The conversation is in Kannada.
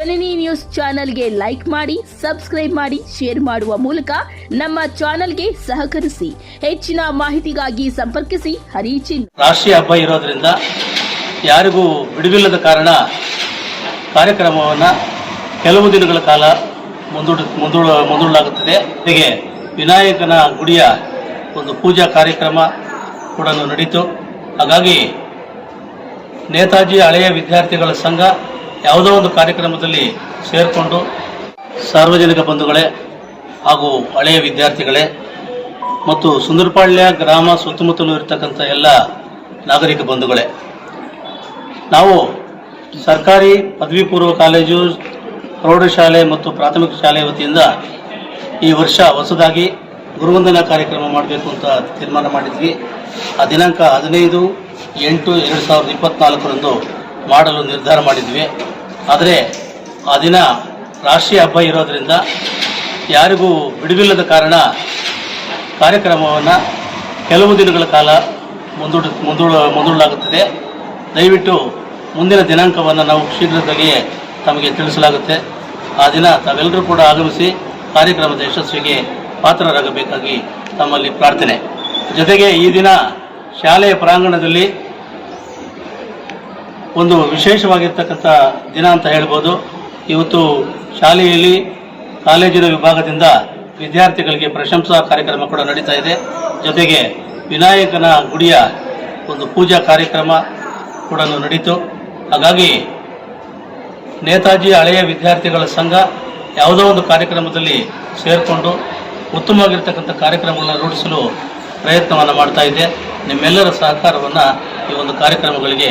ಜನನಿ ನ್ಯೂಸ್ ಚಾನೆಲ್ಗೆ ಲೈಕ್ ಮಾಡಿ, ಸಬ್ಸ್ಕ್ರೈಬ್ ಮಾಡಿ, ಶೇರ್ ಮಾಡುವ ಮೂಲಕ ನಮ್ಮ ಚಾನೆಲ್ಗೆ ಸಹಕರಿಸಿ. ಹೆಚ್ಚಿನ ಮಾಹಿತಿಗಾಗಿ ಸಂಪರ್ಕಿಸಿ. ಹರಿಚಿನ್. ರಾಷ್ಟ್ರೀಯ ಹಬ್ಬ ಇರೋದ್ರಿಂದ ಯಾರಿಗೂ ಬಿಡುವಿಲ್ಲದ ಕಾರಣ ಕಾರ್ಯಕ್ರಮವನ್ನು ಕೆಲವು ದಿನಗಳ ಕಾಲ ಮುಂದೂಡ ಮುಂದೂಡ, ಮುಂದೂಡಲಾಗುತ್ತದೆ. ಹೀಗೆ ವಿನಾಯಕನ ಗುಡಿಯ ಒಂದು ಪೂಜಾ ಕಾರ್ಯಕ್ರಮ ಕೂಡ ನಡೀತು. ಹಾಗಾಗಿ ನೇತಾಜಿ ಹಳೆಯ ವಿದ್ಯಾರ್ಥಿಗಳ ಸಂಘ ಯಾವುದೋ ಒಂದು ಕಾರ್ಯಕ್ರಮದಲ್ಲಿ ಸೇರಿಕೊಂಡು ಸಾರ್ವಜನಿಕ ಬಂಧುಗಳೇ ಹಾಗೂ ಹಳೆಯ ವಿದ್ಯಾರ್ಥಿಗಳೇ ಮತ್ತು ಸುಂದರಪಾಳ್ಯ ಗ್ರಾಮ ಸುತ್ತಮುತ್ತಲೂ ಇರತಕ್ಕಂಥ ಎಲ್ಲ ನಾಗರಿಕ ಬಂಧುಗಳೇ, ನಾವು ಸರ್ಕಾರಿ ಪದವಿ ಪೂರ್ವ ಕಾಲೇಜು, ಪ್ರೌಢಶಾಲೆ ಮತ್ತು ಪ್ರಾಥಮಿಕ ಶಾಲೆ ವತಿಯಿಂದ ಈ ವರ್ಷ ಹೊಸದಾಗಿ ಗುರುವಂದನಾ ಕಾರ್ಯಕ್ರಮ ಮಾಡಬೇಕು ಅಂತ ತೀರ್ಮಾನ ಮಾಡಿದ್ವಿ. ಆ ದಿನಾಂಕ ಹದಿನೈದು ಎಂಟು ಎರಡು ಸಾವಿರದ ಇಪ್ಪತ್ತ್ನಾಲ್ಕರಂದು ಮಾಡಲು ನಿರ್ಧಾರ ಮಾಡಿದ್ವಿ. ಆದರೆ ಆ ದಿನ ರಾಷ್ಟ್ರೀಯ ಹಬ್ಬ ಇರೋದರಿಂದ ಯಾರಿಗೂ ಬಿಡುವಿಲ್ಲದ ಕಾರಣ ಕಾರ್ಯಕ್ರಮವನ್ನು ಕೆಲವು ದಿನಗಳ ಕಾಲ ಮುಂದೂಡ ಮುಂದೂಡ, ಮುಂದೂಡಲಾಗುತ್ತದೆ. ದಯವಿಟ್ಟು ಮುಂದಿನ ದಿನಾಂಕವನ್ನು ನಾವು ಶೀಘ್ರದಲ್ಲಿಯೇ ತಮಗೆ ತಿಳಿಸಲಾಗುತ್ತೆ. ಆ ದಿನ ತಾವೆಲ್ಲರೂ ಕೂಡ ಆಗಮಿಸಿ ಕಾರ್ಯಕ್ರಮದ ಯಶಸ್ವಿಗೆ ಪಾತ್ರರಾಗಬೇಕಾಗಿ ತಮ್ಮಲ್ಲಿ ಪ್ರಾರ್ಥನೆ. ಜೊತೆಗೆ ಈ ದಿನ ಶಾಲೆಯ ಪ್ರಾಂಗಣದಲ್ಲಿ ಒಂದು ವಿಶೇಷವಾಗಿರ್ತಕ್ಕಂಥ ದಿನ ಅಂತ ಹೇಳ್ಬೋದು. ಇವತ್ತು ಶಾಲೆಯಲ್ಲಿ ಕಾಲೇಜಿನ ವಿಭಾಗದಿಂದ ವಿದ್ಯಾರ್ಥಿಗಳಿಗೆ ಪ್ರಶಂಸಾ ಕಾರ್ಯಕ್ರಮ ಕೂಡ ನಡೀತಾ ಇದೆ. ಜೊತೆಗೆ ವಿನಾಯಕನ ಗುಡಿಯ ಒಂದು ಪೂಜಾ ಕಾರ್ಯಕ್ರಮ ಕೂಡ ನಡೀತು. ಹಾಗಾಗಿ ನೇತಾಜಿ ಹಳೆಯ ವಿದ್ಯಾರ್ಥಿಗಳ ಸಂಘ ಯಾವುದೋ ಒಂದು ಕಾರ್ಯಕ್ರಮದಲ್ಲಿ ಸೇರಿಕೊಂಡು ಉತ್ತಮವಾಗಿರ್ತಕ್ಕಂಥ ಕಾರ್ಯಕ್ರಮಗಳನ್ನು ರೂಢಿಸಲು ಪ್ರಯತ್ನವನ್ನು ಮಾಡ್ತಾ ಇದೆ. ನಿಮ್ಮೆಲ್ಲರ ಸಹಕಾರವನ್ನು ಈ ಒಂದು ಕಾರ್ಯಕ್ರಮಗಳಿಗೆ